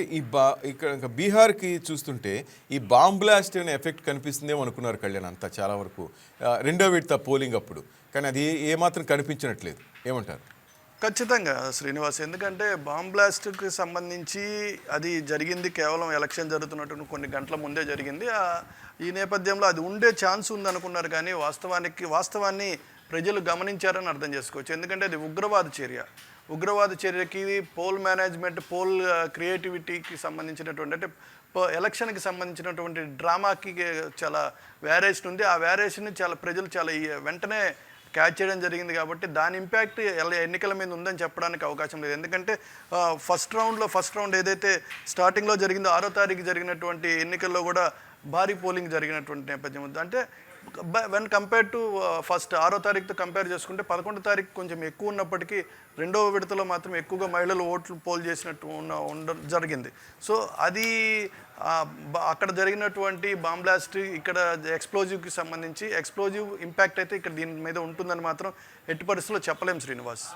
అంటే ఈ బా ఇక్కడ ఇంకా బీహార్కి చూస్తుంటే ఈ బాంబ్ బ్లాస్ట్ అనే ఎఫెక్ట్ కనిపిస్తుందేమో అనుకున్నారు కళ్యాణ్ అంతా చాలా వరకు. రెండో విడత పోలింగ్ అప్పుడు. కానీ అది ఏమాత్రం కనిపించట్లేదు ఏమంటారు? ఖచ్చితంగా శ్రీనివాస్. ఎందుకంటే బాంబ్ బ్లాస్ట్కి సంబంధించి అది జరిగింది కేవలం ఎలక్షన్ జరుగుతున్నట్టు కొన్ని గంటల ముందే జరిగింది. ఈ నేపథ్యంలో అది ఉండే ఛాన్స్ ఉందనుకున్నారు కానీ వాస్తవానికి వాస్తవాన్ని ప్రజలు గమనించారని అర్థం చేసుకోవచ్చు. ఎందుకంటే అది ఉగ్రవాద చర్య. ఉగ్రవాద చర్యకి పోల్ మేనేజ్మెంట్ పోల్ క్రియేటివిటీకి సంబంధించినటువంటి అంటే పో- ఎలక్షన్కి సంబంధించినటువంటి డ్రామాకి చాలా వేరియేషన్ ఉంది. ఆ వేరియేషన్ చాలా ప్రజలు చాలా వెంటనే క్యాచ్ చేయడం జరిగింది కాబట్టి దాని ఇంపాక్ట్ ఎన్నికల మీద ఉందని చెప్పడానికి అవకాశం లేదు. ఎందుకంటే ఫస్ట్ రౌండ్లో ఫస్ట్ రౌండ్ ఏదైతే స్టార్టింగ్లో జరిగిందో ఆరో తారీఖు జరిగినటువంటి ఎన్నికల్లో కూడా భారీ పోలింగ్ జరిగినటువంటి నేపథ్యం ఉంది. అంటే వెన్ కంపేర్ టు ఫస్ట్ ఆరో తారీఖుతో కంపేర్ చేసుకుంటే పదకొండో తారీఖు కొంచెం ఎక్కువ ఉన్నప్పటికీ రెండవ విడతలో మాత్రం ఎక్కువగా మహిళలు ఓట్లు పోల్ చేసినట్టు ఉన్న ఉండడం జరిగింది. సో అది అక్కడ జరిగినటువంటి బాంబ్ బ్లాస్ట్ ఇక్కడ ఎక్స్ప్లోజివ్కి సంబంధించి ఎక్స్ప్లోజివ్ ఇంపాక్ట్ అయితే ఇక్కడ దీని మీద ఉంటుందని మాత్రం ఎట్టి పరిస్థితుల్లో చెప్పలేం శ్రీనివాస్.